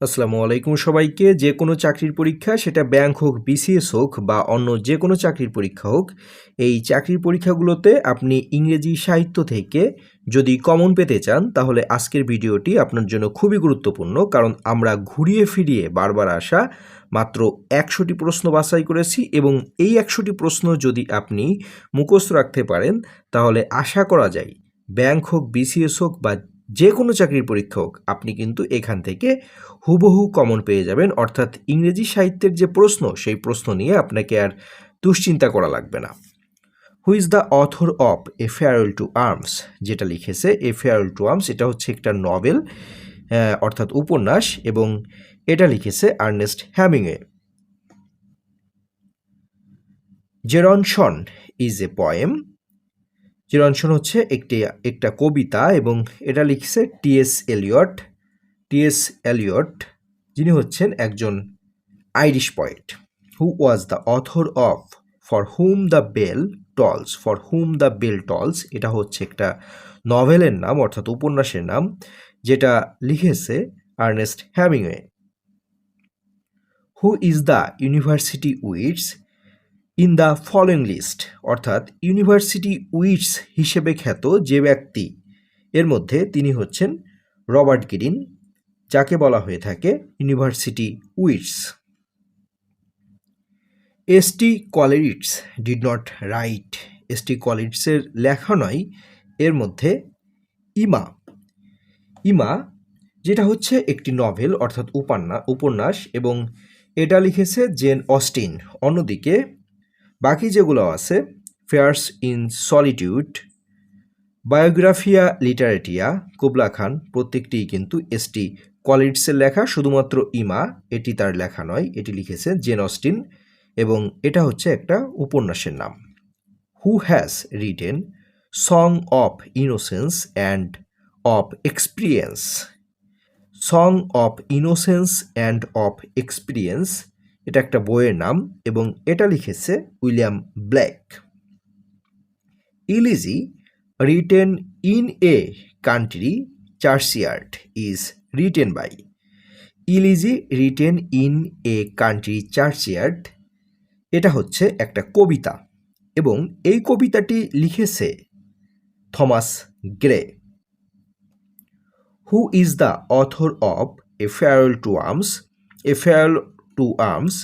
আসসালামু আলাইকুম সবাইকে। যে কোনো চাকরির পরীক্ষা, সেটা ব্যাংক হোক, বিসিএস হোক বা অন্য যে কোনো চাকরির পরীক্ষা হোক, এই চাকরির পরীক্ষাগুলোতে আপনি ইংরেজি সাহিত্য থেকে যদি কমন পেতে চান, তাহলে আজকের ভিডিওটি আপনার জন্য খুবই গুরুত্বপূর্ণ, কারণ আমরা ঘুরিয়ে ফিরিয়ে বারবার আসা মাত্র একশোটি প্রশ্ন বাছাই করেছি এবং এই একশোটি প্রশ্ন যদি আপনি মুখস্থ রাখতে পারেন, তাহলে আশা করা যায় ব্যাংক হোক, বিসিএস হোক বা যে কোনো চাকরির পরীক্ষা হোক আপনি কিন্তু এখান থেকে হুবহু কমন পেয়ে যাবেন। অর্থাৎ ইংরেজি সাহিত্যের যে প্রশ্ন, সেই প্রশ্ন নিয়ে আপনাকে আর দুশ্চিন্তা করা লাগবে না। Who is the author of a farewell to arms যেটা লিখেছে এ ফেয়ারওয়েল টু আর্মস এটা হচ্ছে একটা নভেল অর্থাৎ উপন্যাস এবং এটা লিখেছে Ernest Hemingway Gerontion is a poem Gerontion হচ্ছে একটি, একটা কবিতা এবং এটা লিখছে টিএস এলিয়ট। টিএস এলিয়ট, যিনি হচ্ছেন একজন Irish poet who was the author of for whom the bell tolls for whom the bell tolls এটা হচ্ছে একটা নভেলের নাম, অর্থাৎ উপন্যাসের নাম, যেটা লিখেছে Ernest Hemingway who is the university wits in the following list অর্থাৎ ইউনিভার্সিটি উইটস হিসেবে খ্যাত যে ব্যক্তি, এর মধ্যে তিনি হচ্ছেন রবার্ট গিরিন যাকে বলা হয়ে থাকে university wits S T Coleridge did not write S T কলেরিটসের লেখা নয়, এর মধ্যে ইমা ইমা যেটা হচ্ছে একটি নভেল অর্থাৎ উপন্যাস উপন্যাস, এবং এটা লিখেছে জেন অস্টিন অন্যদিকে বাকি যেগুলো আছে, fears in solitude, Biographia Literaria, Kubla Khan, প্রত্যেকটিই কিন্তু এসটি কলিডসের লেখা, শুধুমাত্র ইমা, এটি তার লেখা নয়, এটি লিখেছে জেন অস্টিন এবং এটা হচ্ছে একটা উপন্যাসের নাম। Who has written song of innocence and of experience song of innocence and of experience এটা একটা বইয়ের নাম এবং এটা লিখেছে William Blake. Elegy written in a country churchyard is written by. Elegy written in a country churchyard এটা হচ্ছে একটা কবিতা এবং এই কবিতাটি লিখেছে Thomas Gray. Who is the author of a farewell to arms a farewell to arms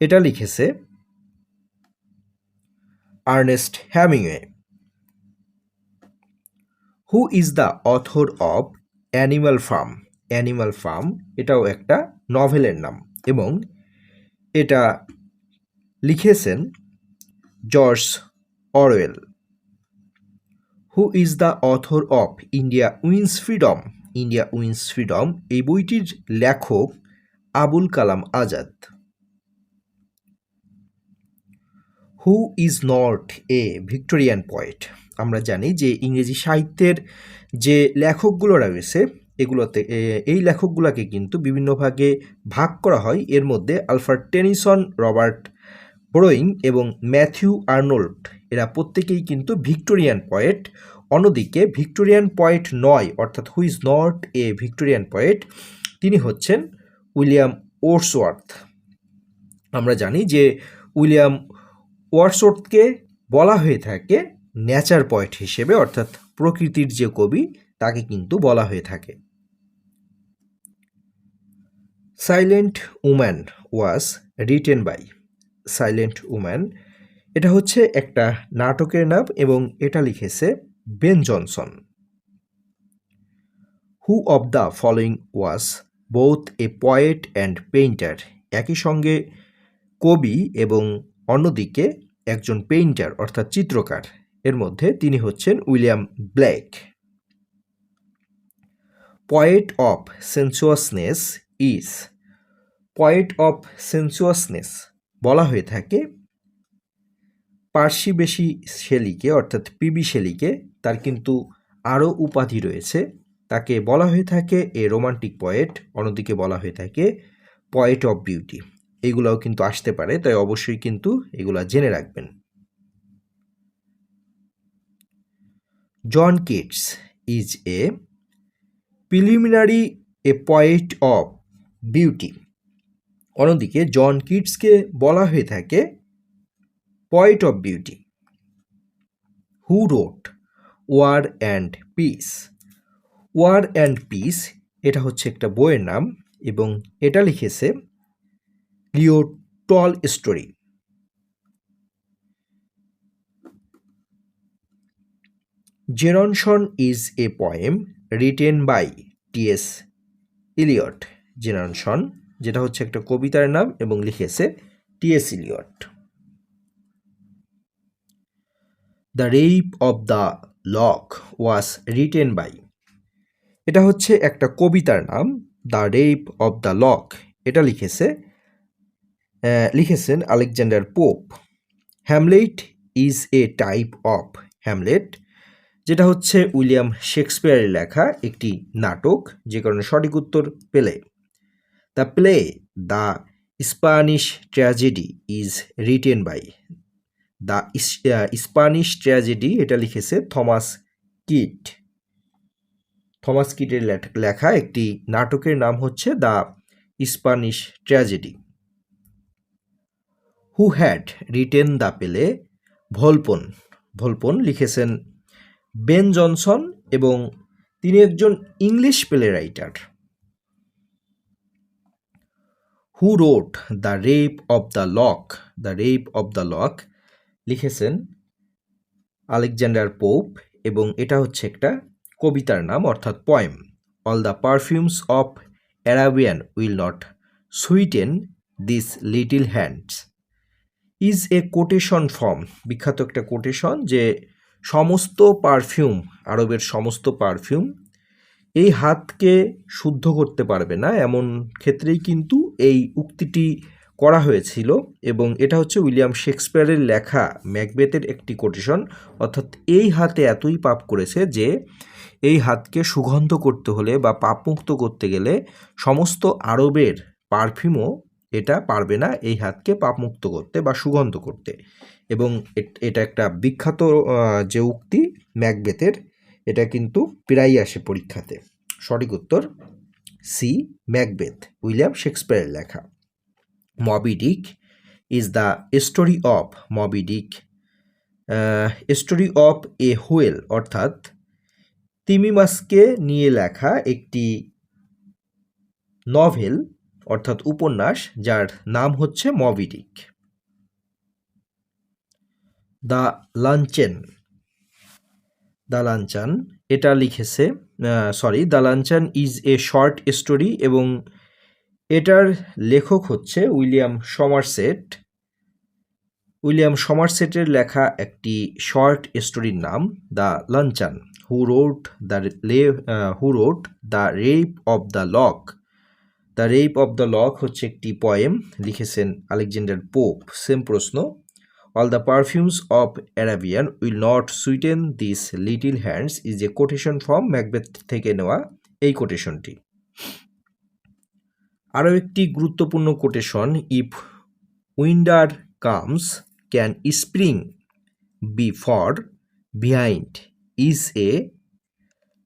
এটা লিখেছে Ernest Hemingway. Who is the author of animal farm animal farm এটাও একটা নভেলের নাম এবং এটা লিখেছেন George Orwell who is the author of India wins freedom India wins freedom এই বইটির লেখক Abul Kalam Azad. Who is not a Victorian poet আমরা জানি যে ইংরেজি সাহিত্যের যে লেখকগুলো রয়েছে, এগুলোতে এই লেখকগুলোকে কিন্তু বিভিন্ন ভাগে ভাগ করা হয়। এর মধ্যে আলফার্ড টেনিসন, রবার্ট ব্রোয়িং এবং ম্যাথিউ আর্নোল্ড, এরা প্রত্যেকেই কিন্তু ভিক্টোরিয়ান পয়েট অন্যদিকে ভিক্টোরিয়ান পয়েট নয়, অর্থাৎ who is not a Victorian poet তিনি হচ্ছেন উইলিয়াম ওর্সওয়ার্থ। আমরা জানি যে উইলিয়াম ওয়ার্সওয়ার্থকে বলা হয়ে থাকে ন্যাচার পয়েট হিসেবে, অর্থাৎ প্রকৃতির যে কবি, তাকে কিন্তু বলা হয়ে থাকে। Silent woman was written by silent woman. এটা হচ্ছে একটা নাটকের নাম এবং এটা লিখেছে Ben Jonson. Who of the following was both a poet and painter একই সঙ্গে কবি এবং অন্যদিকে একজন পেইন্টার অর্থাৎ চিত্রকার। এর মধ্যে তিনি হচ্ছেন William Blake. Poet of sensuousness is poet of sensuousness বলা হয়ে থাকে পার্সি বেশি শেলিকে অর্থাৎ পিবি শেলিকে তার কিন্তু আরও উপাধি রয়েছে। তাকে বলা হয়ে থাকে এ রোমান্টিক পয়েট অন্যদিকে বলা হয়ে থাকে পয়েট অফ বিউটি এগুলাও কিন্তু আসতে পারে, তাই অবশ্যই কিন্তু এগুলা জেনে রাখবেন। John Keats is a preliminary a poet of beauty অন্যদিকে জন কিটসকে বলা হয়ে থাকে poet of beauty who wrote War and Peace War and Peace, এটা হচ্ছে একটা বইয়ের নাম এবং এটা লিখেছে Leo Tolstoy Gerontion is a poem written by T S Eliot Gerontion, যেটা হচ্ছে একটা কবিতার নাম এবং লিখেছে T S Eliot the rape of the lock was written by এটা হচ্ছে একটা কবিতার নাম, the Rape of the Lock এটা লিখেছে লিখেছেন Alexander Pope. Hamlet is a type of Hamlet যেটা হচ্ছে উইলিয়াম শেক্সপিয়ারের লেখা একটি নাটক, যে কারণে সঠিক উত্তর পেলে। The play, the Spanish tragedy is written by the Spanish tragedy এটা লিখেছে থমাস কিট। থমাস কিটের লেখা একটি নাটকের নাম হচ্ছে the Spanish tragedy. Who had written the play Volpone Volpone লিখেছেন বেন জনসন এবং তিনি একজন English play writer. Who wrote the rape of the lock, the rape of the lock লিখেছেন আলেকজান্ডার পোপ এবং এটা হচ্ছে একটা কবিতার নাম অর্থাৎ poem all the perfumes of Arabian will not sweeten this little hands is a quotation from বিখ্যাত একটা কোটেশন যে সমস্ত পারফিউম আরবের সমস্ত পারফিউম এই হাতকে শুদ্ধ করতে পারবে না। এমন ক্ষেত্রেই কিন্তু এই উক্তিটি করা হয়েছিল এবং এটা হচ্ছে উইলিয়াম শেক্সপিয়ারের লেখা ম্যাকবেথের একটি কোটেশন অর্থাৎ এই হাতে এতই পাপ করেছে যে এই হাতকে সুগন্ধ করতে হলে বা পাপমুক্ত করতে গেলে সমস্ত আরবের পারফিউমও এটা পারবে না এই হাতকে পাপমুক্ত করতে বা সুগন্ধ করতে। এবং এটা একটা বিখ্যাত যে উক্তি, ম্যাকবেথের, এটা কিন্তু প্রায়ই আসে পরীক্ষাতে। সঠিক উত্তর, সি, ম্যাকবেথ, উইলিয়াম শেক্সপিয়ারের লেখা। Moby Dick is the story of Moby Dick story of a whale, অর্থাৎ তিমি মাছকে নিয়ে লেখা একটি নভেল অর্থাৎ উপন্যাস, যার নাম হচ্ছে মবিডিক। দ্য লাঞ্চেন। দ্য লাঞ্চান, এটা লিখেছে sorry the luncheon is a short story এবং এটার লেখক হচ্ছে উইলিয়াম সমারসেট। উইলিয়াম সমারসেটের লেখা একটি শর্ট স্টোরির নাম the luncheon. Who wrote the who wrote the rape of the lock the rape of the lock হচ্ছে একটি পয়েম লিখেছেন আলেকজান্ডার পোপ। সেম প্রশ্ন। All the perfumes of Arabian will not sweeten this little hands is a quotation from Macbeth থেকে নেওয়া এই কোটেশনটি আরও একটি গুরুত্বপূর্ণ quotation if winter comes can spring be far behind is a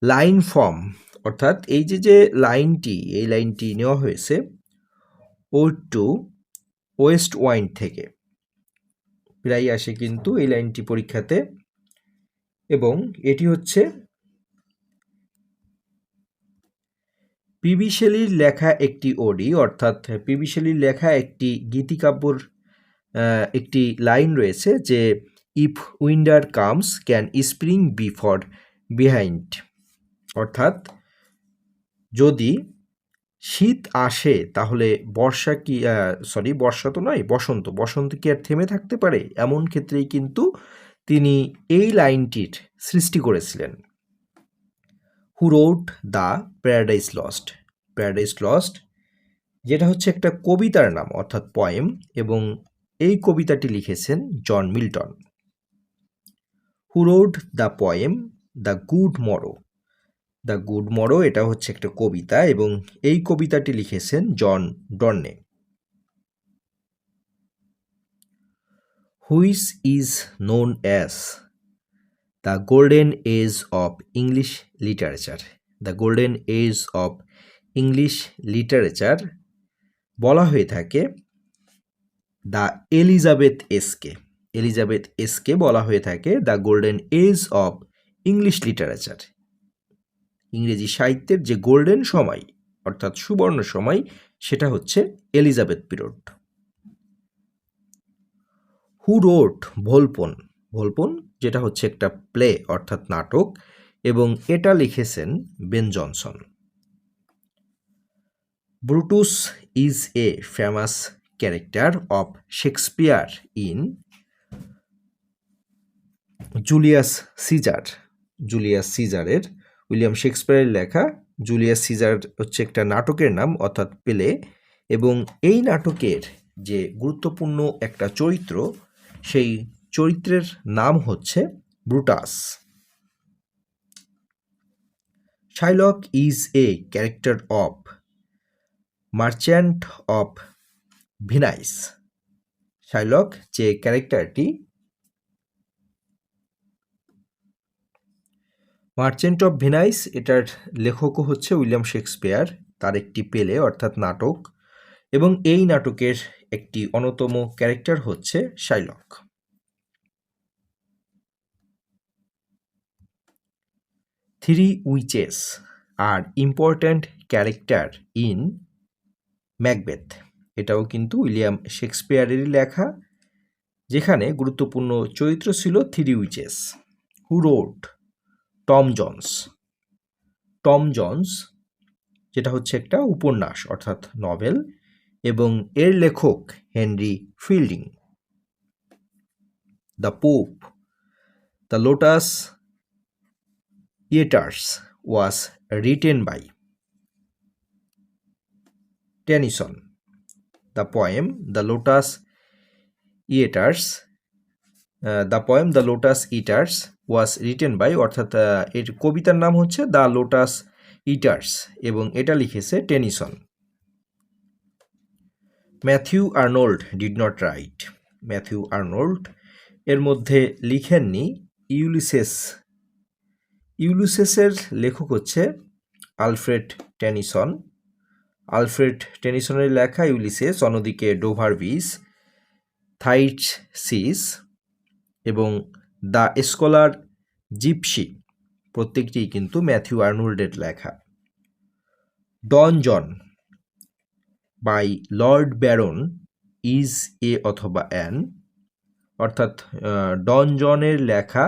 line from অর্থাৎ এই যে যে লাইনটি, এই লাইনটি নেওয়া হয়েছে ও টু ওয়েস্ট ওয়াইন্ড থেকে। প্রায় আসে কিন্তু এই লাইনটি পরীক্ষাতে। এবং এটি হচ্ছে পিবি শেলির লেখা একটি ওডি অর্থাৎ পিবি শেলির লেখা একটি গীতিকাব্যর একটি লাইন রয়েছে যে if winter comes can spring be far behind অর্থাৎ, যদি শীত আসে, তাহলে বর্ষা কি সরি বর্ষা তো নয়, বসন্ত। বসন্ত কি আর থেমে থাকতে পারে? এমন ক্ষেত্রেই কিন্তু তিনি এই লাইনটির সৃষ্টি করেছিলেন। Who wrote the paradise lost paradise lost যেটা হচ্ছে একটা কবিতার নাম, অর্থাৎ পয়েম এবং এই কবিতাটি লিখেছেন John Milton who wrote the poem the good morrow the good morrow এটা হচ্ছে একটা কবিতা এবং এই কবিতাটি লিখেছেন John Donne which is known as the golden age of English literature the golden age of English literature বলা হয়ে থাকে the Elizabethan age Elizabethan age বলা হয়ে থাকে the golden age of English literature. ইংরেজি সাহিত্যের যে গোল্ডেন সময়, অর্থাৎ সুবর্ণ সময়, সেটা হচ্ছে Elizabeth period. Who wrote Volpone Volpone যেটা হচ্ছে একটা প্লে, অর্থাৎ নাটক, এবং এটা লিখেছেন Ben Jonson. Brutus is a famous character of Shakespeare in Julius Caesar, Julius সিজারের William শেক্সপিয়ারের লেখা। জুলিয়াস সিজার হচ্ছে একটা নাটকের নাম অর্থাৎ পেলে এবং এই নাটকের যে গুরুত্বপূর্ণ একটা চরিত্র, সেই চরিত্রের নাম হচ্ছে Brutus. Shylock is a character of merchant of Venice. Shylock যে ক্যারেক্টারটি মার্চেন্ট অফ ভেনাইস এটার লেখকও হচ্ছে উইলিয়াম শেক্সপিয়ার, তার একটি পেলে অর্থাৎ নাটক, এবং এই নাটকের একটি অন্যতম ক্যারেক্টার হচ্ছে Shylock three witches are important character in Macbeth এটাও কিন্তু উইলিয়াম শেক্সপিয়ারেরই লেখা, যেখানে গুরুত্বপূর্ণ চরিত্র ছিল three witches who wrote Tom Jones. Tom Jones, যেটা হচ্ছে একটা উপন্যাস অর্থাৎ নভেল, এবং এর লেখক Henry Fielding. The poem, the lotus eaters was written by Tennyson. The poem, the lotus eaters the poem the lotus eaters was written by অর্থাৎ এর কবিতার নাম হচ্ছে দ্য লোটাস ইটার্স এবং এটা লিখেছে Tennyson. Matthew Arnold did not write Matthew Arnold এর মধ্যে লিখেননি ইউলিসেস ইউলিসেসের লেখক হচ্ছে আলফ্রেড টেনিসন আলফ্রেড টেনিসনের লেখা ইউলিসেস অন্যদিকে ডোভার বিস থাইট সিস এবং দ্য স্কলার জিপসি প্রত্যেকটি কিন্তু ম্যাথিউ আর্নোল্ডের লেখা। Don Juan by Lord Byron is a অথবা অ্যান, অর্থাৎ ডন জনের লেখা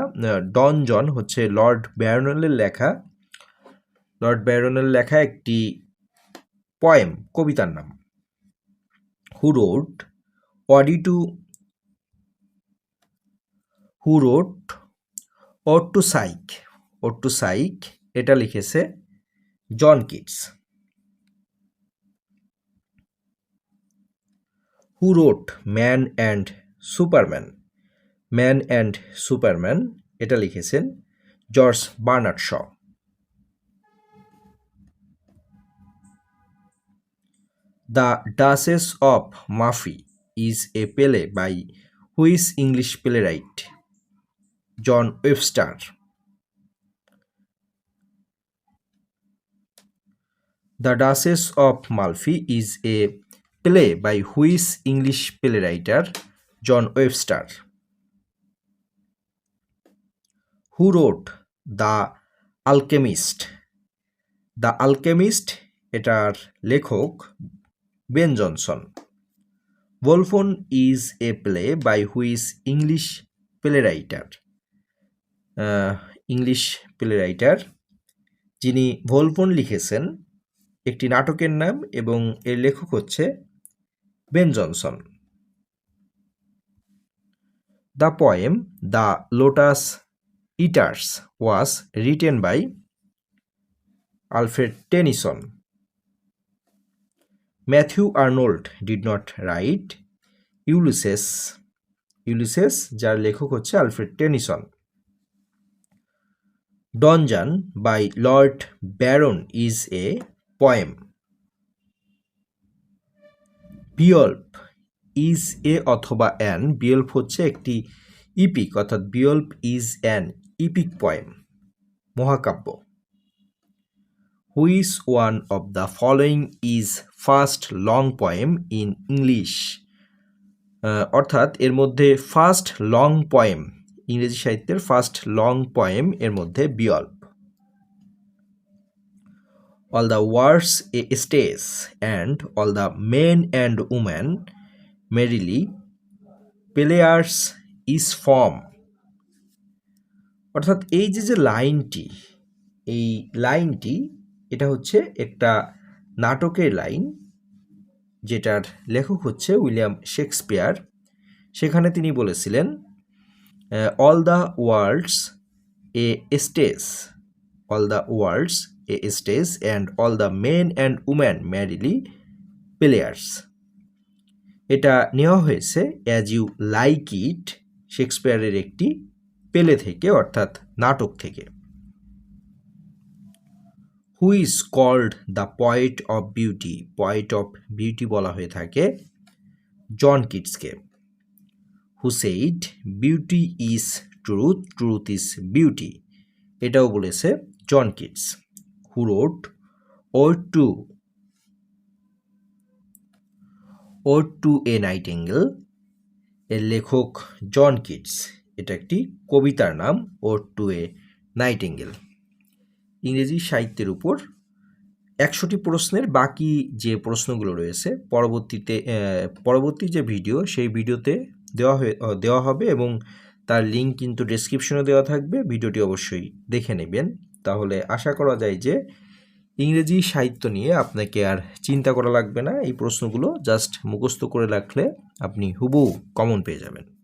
ডন জন হচ্ছে লর্ড ব্যারনের লেখা। লর্ড ব্যারনের লেখা একটি পয়েম, কবিতার নাম। Who wrote ode to who ode to Psyche ode to Psyche এটা লিখেছে John Keats who wrote man and superman man and superman এটা লিখেছেন George Bernard Shaw the duchess of Malfi is a play by which English playwright John Webster. The duchess of Malfi is a play by which English playwriter John Webster. Who wrote the alchemist. The alchemist, এটার লেখক Ben Jonson. Volpone is a play by which English play writer. English play writer যিনি Volpone লিখেছেন, একটি নাটকের নাম এবং এর লেখক হচ্ছে Ben Jonson. The poem, the lotus eaters was written by Alfred Tennyson. Matthew Arnold did not write Ulysses Ulysses, যার লেখক হচ্ছে Alfred Tennyson. Don Juan by Lord Byron is a poem. Beowulf is a অথবা an, Beowulf হচ্ছে একটি epic, অর্থাৎ Beowulf is an epic poem, মহাকাব্য। Which one of the following is first long poem in English অর্থাৎ এর মধ্যে first long poem ইংরেজি সাহিত্যের ফার্স্ট লং পয়েম এর মধ্যে Beowulf. All the words a stays and all the men and women merrily players is from অর্থাৎ এই যে যে লাইনটি, এই লাইনটি, এটা হচ্ছে একটা নাটকের লাইন, যেটার লেখক হচ্ছে উইলিয়াম শেক্সপিয়ার। সেখানে তিনি বলেছিলেন all the world's a stage all the world's a stage and all the men and women merely players এটা নেওয়া হয়েছে অ্যাজ ইউ লাইক ইট শেক্সপিয়ারের একটি পেলে থেকে, অর্থাৎ নাটক থেকে। Who is called the poet of beauty poet of beauty বলা হয়ে থাকে John কিটসকে। Who said beauty is truth truth is beauty এটাও বলেছে John Keats who wrote ode to ode to a nightingale এর লেখক জন কিটস এটা একটি কবিতার নাম ode to a night angle ইংরেজি সাহিত্যের উপর একশোটি প্রশ্নের বাকি যে প্রশ্নগুলো রয়েছে, পরবর্তীতে পরবর্তী যে ভিডিও, সেই ভিডিওতে দেওয়া হয়ে দেওয়া হবে এবং তার লিঙ্ক কিন্তু ডিসক্রিপশনে দেওয়া থাকবে। ভিডিওটি অবশ্যই দেখে নেবেন। তাহলে আশা করা যায় যে ইংরেজি সাহিত্য নিয়ে আপনাকে আর চিন্তা করা লাগবে না। এই প্রশ্নগুলো জাস্ট মুখস্থ করে রাখলে আপনি হুবহু কমন পেয়ে যাবেন।